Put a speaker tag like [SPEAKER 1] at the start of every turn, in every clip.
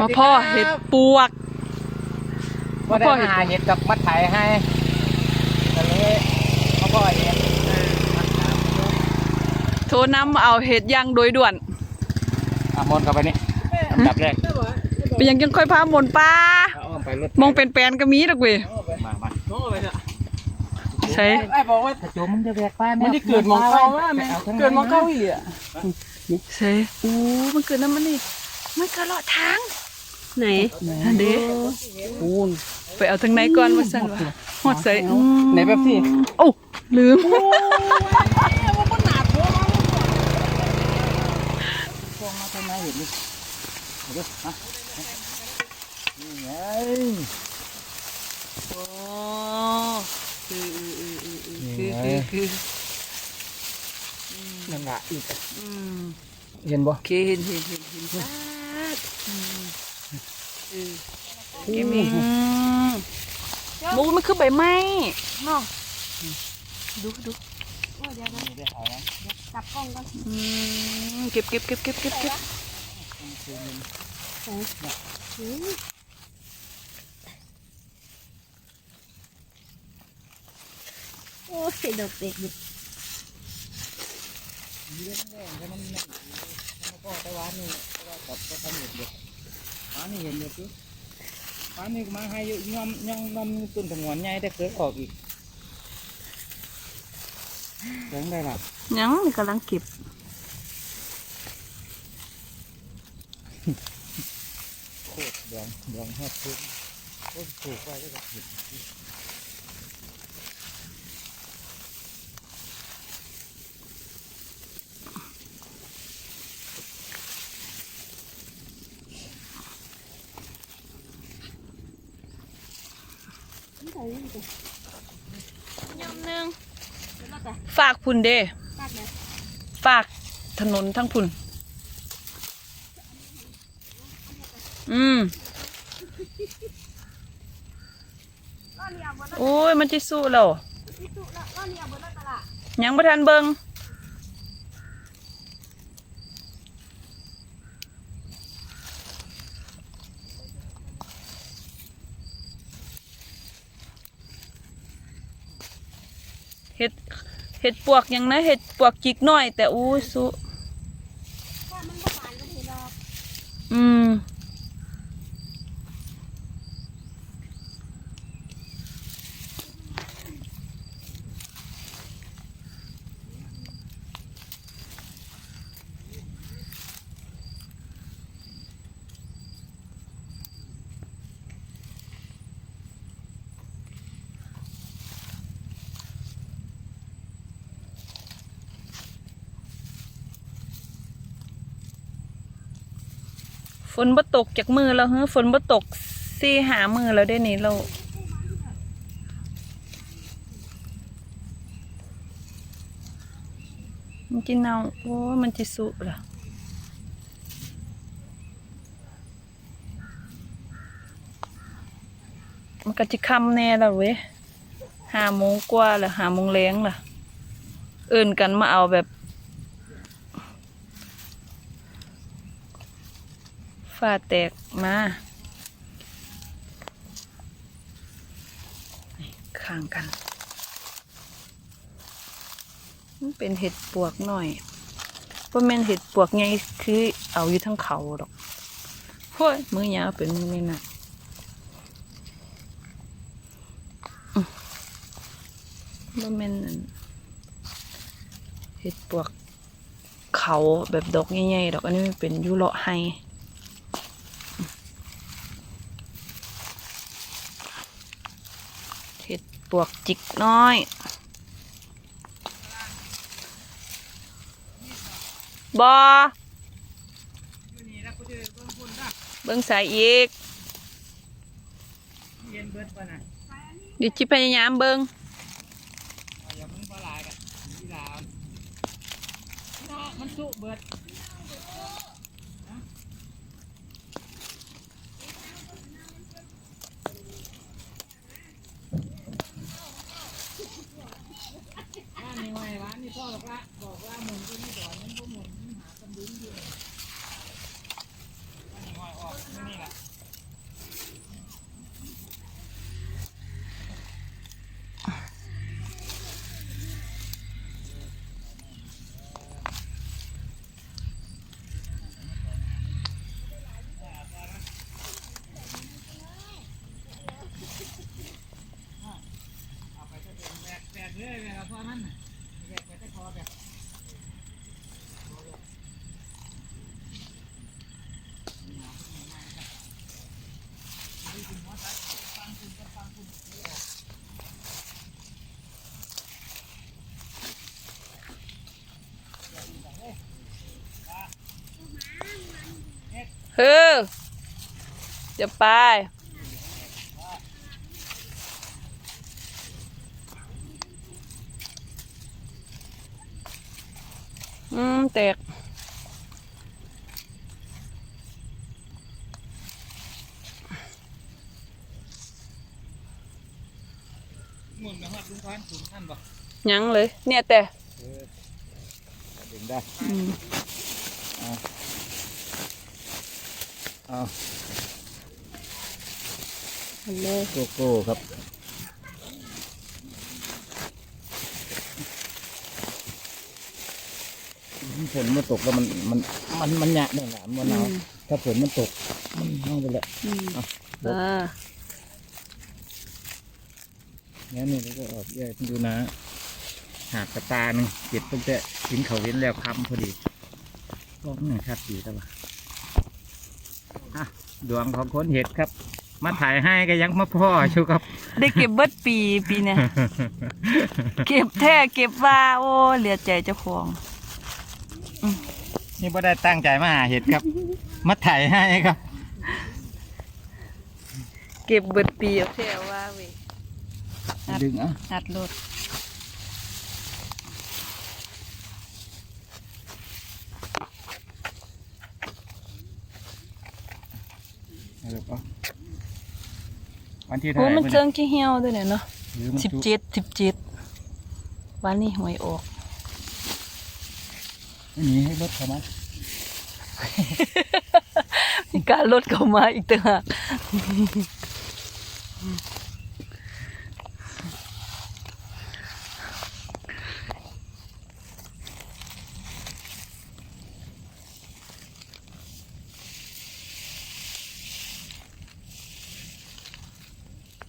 [SPEAKER 1] มาพ่อเห็ดปวก
[SPEAKER 2] ว่าได้หาเห็ดกับมัดไถให้ตอนนี้เขาพ่อเห็ด
[SPEAKER 1] โทรนำเอาเห็ดย่างโดยด่วน
[SPEAKER 2] อะมนต์เข้าไปนี่อันดับแรก
[SPEAKER 1] ไปยังยังค่อยพาหมนป้า
[SPEAKER 2] เอาอ้อมไปรถ
[SPEAKER 1] มองเป็นแปลนก็มีดอกเว้ย
[SPEAKER 2] มามา
[SPEAKER 1] ใช่
[SPEAKER 3] ไอ้บอกว่า
[SPEAKER 2] ถ้าโจมมันจะแบกไป
[SPEAKER 3] มันได้เกิดหมองเก่าว่าแม่เกิดหมองเก่าอีกอะ
[SPEAKER 1] ใช่อู้มันเกิดน้ำมันนี่ มันเกิดเลาะทาง
[SPEAKER 4] ไหน
[SPEAKER 1] อันเด้
[SPEAKER 3] ปูน
[SPEAKER 1] ไปเอาทางไหนก่อนว่าสั่นวะหอดใส่อืม
[SPEAKER 3] ไหนแบบพี่
[SPEAKER 1] โอ้ลืม
[SPEAKER 2] พวงมาทำไมเห็ดนี่เดี๋ยวมานี่ไง
[SPEAKER 1] โอ้คือคือคือคือ
[SPEAKER 2] นั่นแหละอีก
[SPEAKER 1] อืม
[SPEAKER 2] เห็นบ่
[SPEAKER 1] โอเคเห็นเห็นเห็นเห็นชัดอืม เออเก็บเองหมูมันคือใบไม้เนาะดูดู
[SPEAKER 4] จับกล้องก่อน
[SPEAKER 1] อืมเก็บเก็บเก็บเก็บเก็บเก็บ
[SPEAKER 4] โอ้ยดอกเด็ก ดิ
[SPEAKER 2] พ่อไปวานนี่ก็กับก็ทำเห็ดเด็กวานนี่เห็นเด็กอยู่วานนี่มาให้อยู่ย่อมย่องย่อมต้นถงวนใหญ่ได้เกิดออกอีกเสียงได้ล่ะ
[SPEAKER 1] ยังนี่กำลังเก็บ
[SPEAKER 2] โคตรเหลืองเหลืองแฮดทุกโอ้ยถูกไปได้กับเห็ด
[SPEAKER 1] ยำหนึ่งฝาก พุ่นเด้
[SPEAKER 4] ตัดเลย
[SPEAKER 1] ฝากถนนทั้งพุ่น อืม
[SPEAKER 4] ล่อเลียบนรถ
[SPEAKER 1] โอ้ยมันจะสู้แล้ว
[SPEAKER 4] ที่ตุแล้วล่อเลียบนรถตลาด
[SPEAKER 1] ยังบ่ทันเบิงเห็ด เห็ดปวกยังนะเห็ดปวกจิกหน่อย แต่อู้สุ
[SPEAKER 4] ถ้ามันก็หวานก็เห็นดอก
[SPEAKER 1] อืม ฝนบ่ตกจากมือแล้วเฮ้ฝนบ่ตกสี่หามือแล้วได้นี่เรามันจิเนาโอ้มันจิสุล่ะมันก็จิคำแน่แล้วเว้ยหาโมงกว่าแล้วหาโมงแรงล่ะเอื่นกันมาเอาแบบ ฝ้าแตกมาข้างกัน เป็นเห็ดปวกหน่อยเพราะแม่นเห็ดปวกไงคือเอาอยู่ทั้งเขาดอกโห้ยมือยาวเป็นมือนี่นะบ่แม่นอั่นเห็ดปวกเขาแบบดอกใหญ่ๆดอกอันนี้มันเป็นยุเลาะไฮ เห็ด ปวกจิกน้อยบอเบิ้งสายอีก
[SPEAKER 2] เดี๋
[SPEAKER 1] ยวจิพยายามเบิ้ง
[SPEAKER 2] มันที่ลาวเนาะมันสุเบิดบ้านนี้ไว้บ้านนี้พ่อบอกว่าบอกว่าหมุนก็ไม่ดอนมันก็หมุนหาตำลึงอยู่บ้านนี้ห้อยออกนี่นี่แหละ เลยแบบพอมันแยกไปแต่คอแบบ
[SPEAKER 1] เฮ้อจะไป อืม แตก
[SPEAKER 2] หมุนไปหอดลุงพันถึงท่านบ่
[SPEAKER 1] ยังเลย เนี่ยแต่
[SPEAKER 2] ดึงได้
[SPEAKER 1] อืม
[SPEAKER 2] เอา
[SPEAKER 1] อันเลย
[SPEAKER 2] โกโก้ครับ ฝนมันตกแล้วมันมันมันมันหยะเนี่ยแหละมันหนาวถ้าฝนมันตกมันเน่าไปแล้ว
[SPEAKER 1] อืม
[SPEAKER 2] อะ
[SPEAKER 1] อ่า
[SPEAKER 2] งั้นนี่เราก็ออกแยกดูนะหากกระตาหนึ่งเก็บตั้งแต่กินเขาวเว้นแล้วคำพอดีก็หนึ่งชัดดีแล้วว่ะอะดวงของคนเห็ดครับ มาถ่ายให้ก็ยังมาพ่อชูครับ
[SPEAKER 1] ได้เก็บเบิดปีปีเนี่ยเก็บแท้เก็บว่าโอ้เหลือใจเจ้าของ
[SPEAKER 2] นี่ไ่ได้ตั้งใจมาหาเห็ดครับ มาถ่ายให้ครับ
[SPEAKER 1] เก็บเบิดปีเอาแท้ว่าเว้ยครับ
[SPEAKER 2] ดึงอะ
[SPEAKER 1] หัดรถ
[SPEAKER 2] เอาเดี๋ยวก่อนวันที่
[SPEAKER 1] โอ้
[SPEAKER 2] ถ่าย
[SPEAKER 1] มัน
[SPEAKER 2] มื้อ
[SPEAKER 1] เจิงขี้เหี่ยวด้วยเนี่ยเนาะ
[SPEAKER 2] หรือมัน
[SPEAKER 1] สิบ
[SPEAKER 2] จุ
[SPEAKER 1] เจ็ดสิบเจ็ดวันนี้หวยออก
[SPEAKER 2] ไม่มีให้รถเข้ามา
[SPEAKER 1] มีการลดเข้ามาอีกต่างหาก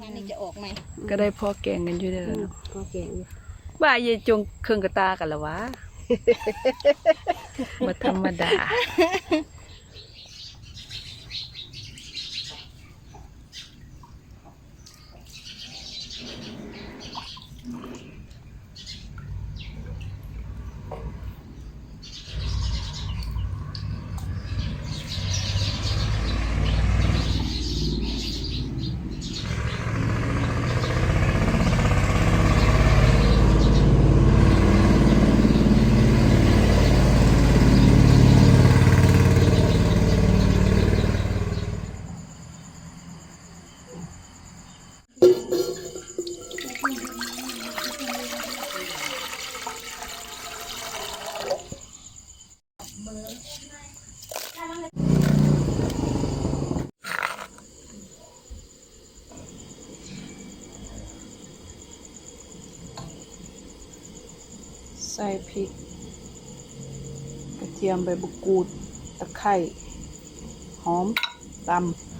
[SPEAKER 4] งานนี้จะออกไหม
[SPEAKER 1] ก็ได้พ่อแกงกันอยู่เด้อเนาะ
[SPEAKER 4] ก็เก่ง
[SPEAKER 1] ว่าเยายจงเครื่องกระตากันละวะ ม ใส่พริก กระเทียมใบบุกูดตะไคร้หอมตำ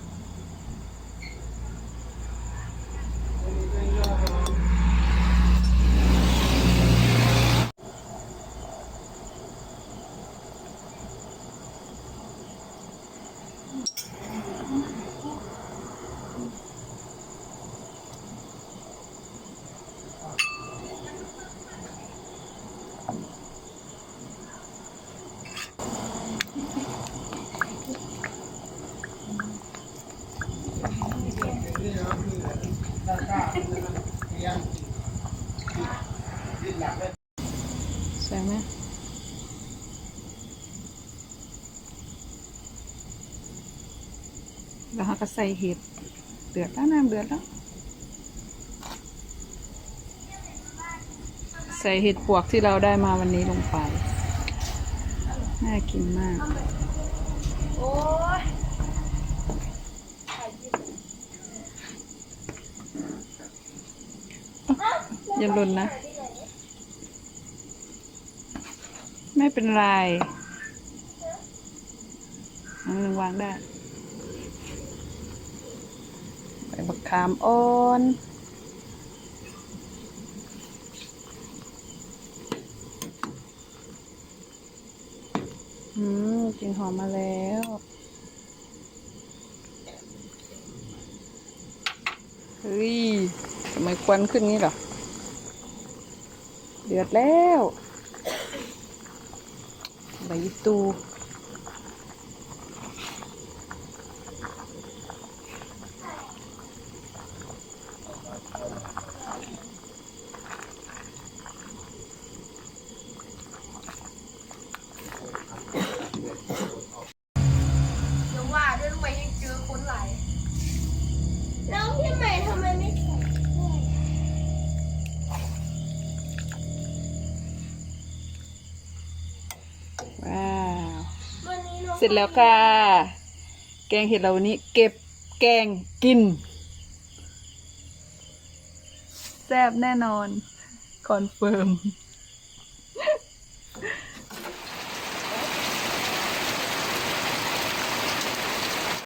[SPEAKER 1] ใส่ไหมแล้วเราก็ใส่เห็ดเดือดแล้วน้ำเดือดแล้ว ใส่เห็ดปวกที่เราได้มาวันนี้ลงไป น่ากินมาก
[SPEAKER 4] โอ้ย
[SPEAKER 1] อย่าหล่นนะ เป็นไรมันวางได้ใบบักขามอ่อนอืมกลิ่นหอมมาแล้วเฮ้ยทำไมควันขึ้นนี้หรอ เดือดแล้ว by 2 ร็จแล้วค่ะ แกงเห็ดเราวันนี้เก็บแกงกิน แซ่บแน่นอน คอนเฟิร์ม